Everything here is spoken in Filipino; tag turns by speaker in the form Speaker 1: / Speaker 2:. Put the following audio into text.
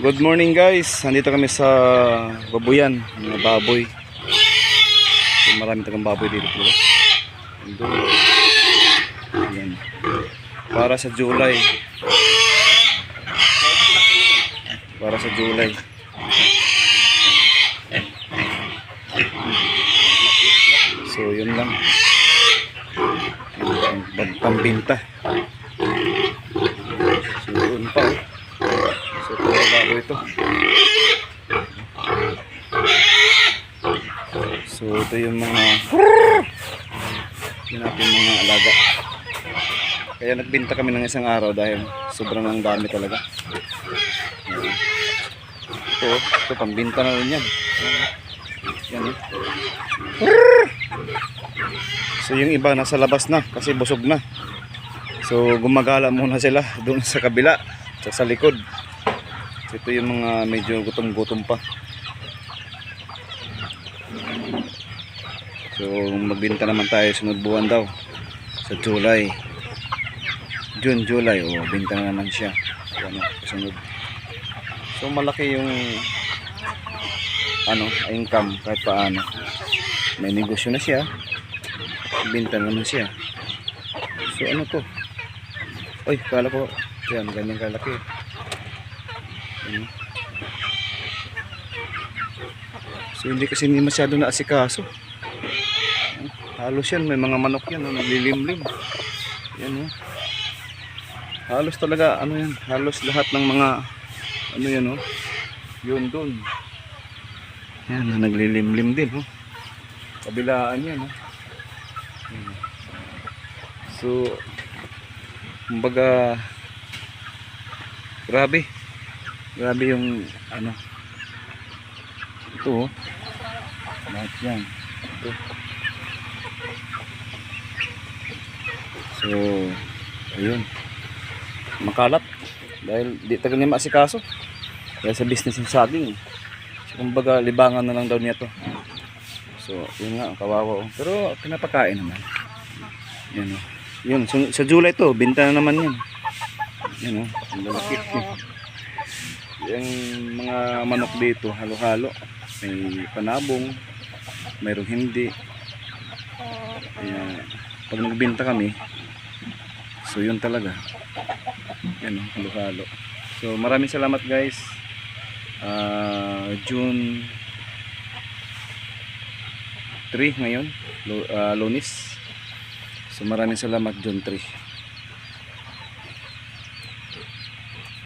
Speaker 1: Good morning guys. Nandito kami sa babuyan, mga baboy. Marami tagang baboy dito. Doon. Ayan. Para sa July. Para sa July. So yun lang. Pam- pam- Pambinta. So yun pa oh. Bago ito. So ito yung mga yun natin mga alaga. Kaya nagbinta kami ng isang araw dahil sobrang ang dami talaga. Ito, ito pambinta na rin yan. Yan. So yung iba nasa labas na kasi busog na. So gumagala muna sila doon sa kabila, sa likod. Ito yung mga medyo gutom-gutom pa. So magbenta naman tayo sunod buwan daw sa July. June, July, oh, benta na naman siya. So, ano, sunod. So malaki yung ano, income kahit paano. May negosyo na siya. Binta naman siya. So ano to? Oy, kala ko, yan, ganyan kalaki. Ano? So hindi kasi hindi masyado na asikaso. Halos yan, may mga manok yan, no, naglilimlim. Yan oh. Halos talaga, ano yan, halos lahat ng mga, ano yan oh. Yun doon. Yan, na naglilimlim din oh. Kabilaan yan oh. Yan. So, kumbaga, grabe. Grabe yung, ano, ito oh. Lahat yan. Ito. So, ayun. Makalat. Dahil di tagal niya maasikaso. Dahil sa business ng saging. So, kumbaga, libangan na lang daw niya to. So, yun nga, kawawa. oh. Pero, pinapakain naman. Yan o. Yun, so, sa July to, binta na naman yun. Yan o, ang lalaki. Yung mga manok dito, halo-halo. May panabong, mayroong hindi. Kaya, pag nagbinta kami, so yun talaga. Yan halo-halo. So, maraming salamat guys. Ah, June 3 ngayon, Lu- ah, lunis. So maraming salamat June 3.